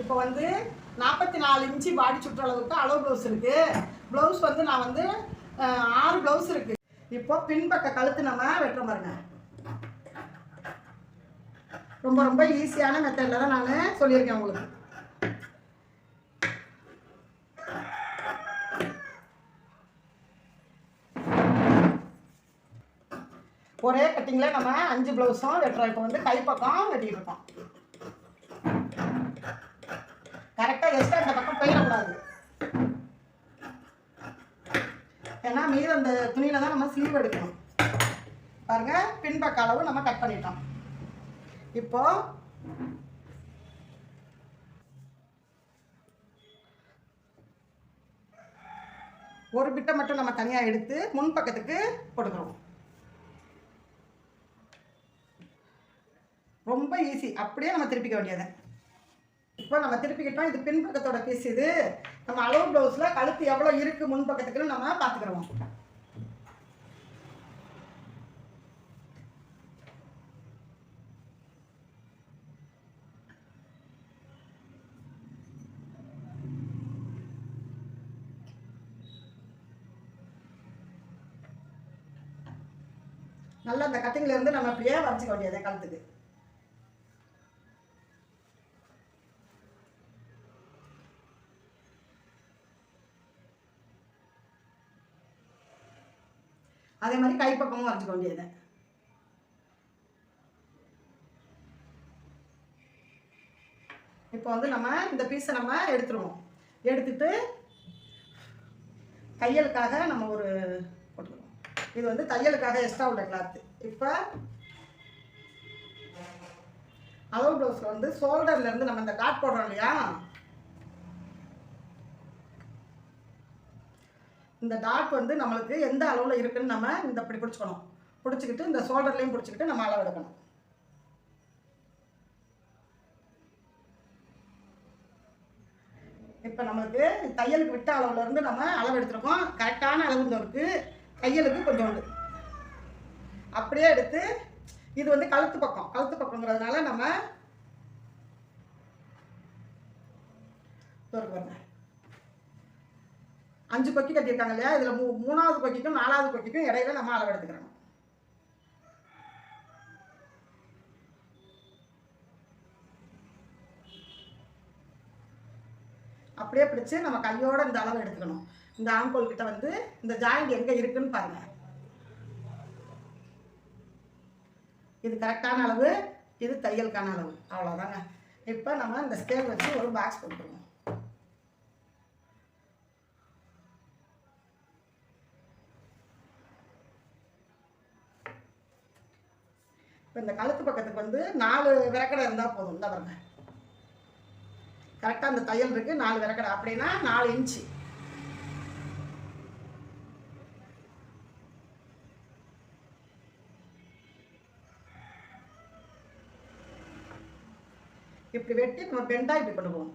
இப்போ வந்து நாற்பத்தி நாலு இன்ச்சு பாடி சுற்றளவுக்கு அளவு ப்ளவுஸ் இருக்குது ப்ளவுஸ் வந்து நான் வந்து ஆறு ப்ளவுஸ் இருக்குது இப்போ பின்பக்க கழுத்து நம்ம வெட்டுறோம் பாருங்க. ரொம்ப ரொம்ப ஈஸியான மெத்தடில் தான் நான் சொல்லியிருக்கேன் உங்களுக்கு. ஒரே கட்டிங்கில் நம்ம அஞ்சு ப்ளவுஸும் வெட்டுறோம். இப்போ வந்து கைப்பக்கம் வெட்டிட்டு இருக்கோம் கரெக்டாக எக்ஸ்ட்ரா இந்த பக்கம் போயிடக்கூடாது ஏன்னா மீது அந்த துணியில தான் நம்ம ஸ்லீவ் எடுக்கணும். பாருங்க பின்பக்க அளவு நம்ம கட் பண்ணிட்டோம். இப்போ ஒரு பிட்டை மட்டும் நம்ம தனியாக எடுத்து முன் பக்கத்துக்கு போட்டுக்கிறோம். ரொம்ப ஈஸி அப்படியே நம்ம திருப்பிக்க வேண்டியது. இப்போ நம்ம திருப்பிக்கிட்டோம். இது பின்பக்கத்தோட பீஸ் இது. நம்ம அளவு ப்ளவுஸில் கழுத்து எவ்வளோ இருக்குது முன்பக்கத்துக்குன்னு நம்ம பார்த்துக்கிறோம் நல்லா அந்த கட்டிங்ல இருந்து நம்ம அப்படியே வரைஞ்சிக்க வேண்டியது கழுத்துக்கு. அதே மாதிரி கைப்பக்கமும் வரைஞ்சிக்க வேண்டியது இப்போ வந்து நம்ம இந்த பீஸை நம்ம எடுத்துருவோம். எடுத்துட்டு தையலுக்காக நம்ம ஒரு இது வந்து தையலுக்காக எக்ஸ்ட்ரா உள்ள கிளாத்து இப்போ அளவு ப்ளவுஸில் வந்து ஷோல்டர்லேருந்து நம்ம இந்த காட் போடுறோம் இல்லையா? இந்த டாட் வந்து நம்மளுக்கு எந்த அளவில் இருக்குன்னு நம்ம இந்த இப்படி பிடிச்சிக்கணும். பிடிச்சிக்கிட்டு இந்த ஷோல்டர்லேயும் பிடிச்சிக்கிட்டு நம்ம அளவு எடுக்கணும். இப்போ நம்மளுக்கு தையலுக்கு விட்ட அளவுலேருந்து நம்ம அளவு எடுத்துருக்கோம். கரெக்டான அளவு இந்த கையலுக்கு கொஞ்சோண்டு. அப்படியே எடுத்து இது வந்து கழுத்து பக்கம். கழுத்து பக்கங்கிறதுனால நம்ம பாருங்க. அஞ்சு கொக்கி கட்டியிருக்காங்க இல்லையா? இதில் மூ மூணாவது கொக்கிக்கும் நாலாவது கொக்கிக்கும் இடையில நம்ம அளவு எடுத்துக்கிறோம். அப்படியே பிடிச்சு நம்ம கையோட இந்த அளவு எடுத்துக்கணும். இந்த ஆங்கோல் கிட்ட வந்து இந்த ஜாயிண்ட் எங்கே இருக்குன்னு பாருங்க. இது கரெக்டான அளவு இது தையலுக்கான அளவு. அவ்வளோதாங்க இப்போ நம்ம இந்த ஸ்கேல் வச்சு ஒரு பாக்ஸ் போட்டுருவோம் இப்போ இந்த கழுத்து பக்கத்துக்கு வந்து நாலு விரக்கடை இருந்தால் போதும். இந்த பாருங்க. கரெக்டாக அந்த தையல் இருக்குது நாலு விரக்கடை. அப்படின்னா நாலு இன்ச்சு இப்படி வெட்டி நம்ம பெண்டாக இப்படி பண்ணுவோம்.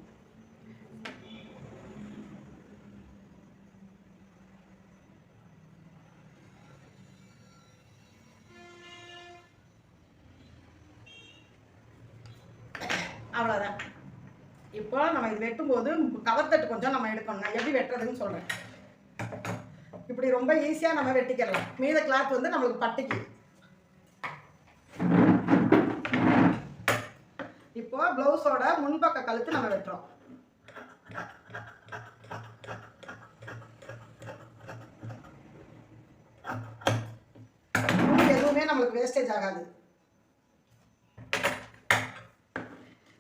அவ்வளோதான் இப்போ நம்ம இது வெட்டும்போது கவர்த்தட்டு கொஞ்சம் நம்ம எடுக்கணும். நான் எப்படி வெட்டுறதுன்னு சொல்கிறேன் இப்படி ரொம்ப ஈஸியாக நம்ம வெட்டிக்கலாம். மீத கிளாத் வந்து நம்மளுக்கு பட்டிக்கு. இப்போ ப்ளவுஸோட முன்பக்க கழுத்து நம்ம வெட்டுறோம் எதுவுமே நம்மளுக்கு வேஸ்டேஜ் ஆகாது.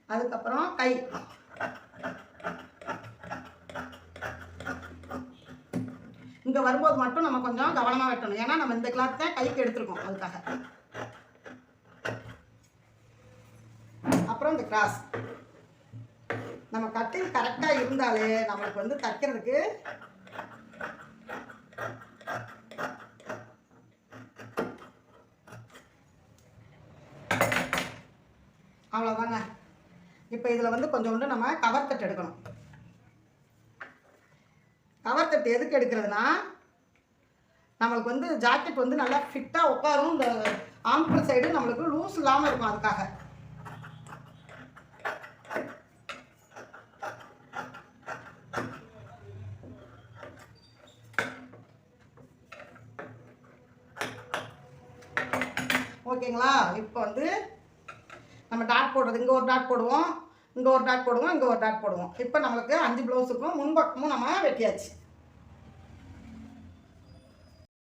அதுக்கப்புறம் கை. இங்க வரும்போது மட்டும் நம்ம கொஞ்சம் கவனமா வெட்டணும். ஏன்னா நம்ம இந்த கிளாத் தான் கைக்கு எடுத்திருக்கோம் அதுக்காக. அப்புறம் இந்த கிராஸ். நம்ம கட்டிங் கரெக்டாக இருந்தாலே நம்மளுக்கு வந்து தைக்கிறதுக்கு அவ்வளோதாங்க இப்போ இதில் வந்து கொஞ்சோண்டு நம்ம கவர் தட்டு எடுக்கணும். கவர் தட்டு எதுக்கு எடுக்கிறதுனா நம்மளுக்கு வந்து ஜாக்கெட் வந்து நல்லா ஃபிட்டாக உட்காரும். இந்த ஆம்பல் சைடு நம்மளுக்கு லூஸ் இல்லாமல் இருக்கும் அதுக்காக. ஓகேங்களா? இப்போ வந்து நம்ம டாட் போடுறது இங்கே ஒரு டாட் போடுவோம் இங்கே ஒரு டாட் போடுவோம் இங்கே ஒரு டாட் போடுவோம். இப்போ நம்மளுக்கு அஞ்சு ப்ளவுஸுக்கும் முன்பக்கமும் நம்ம வெட்டியாச்சு.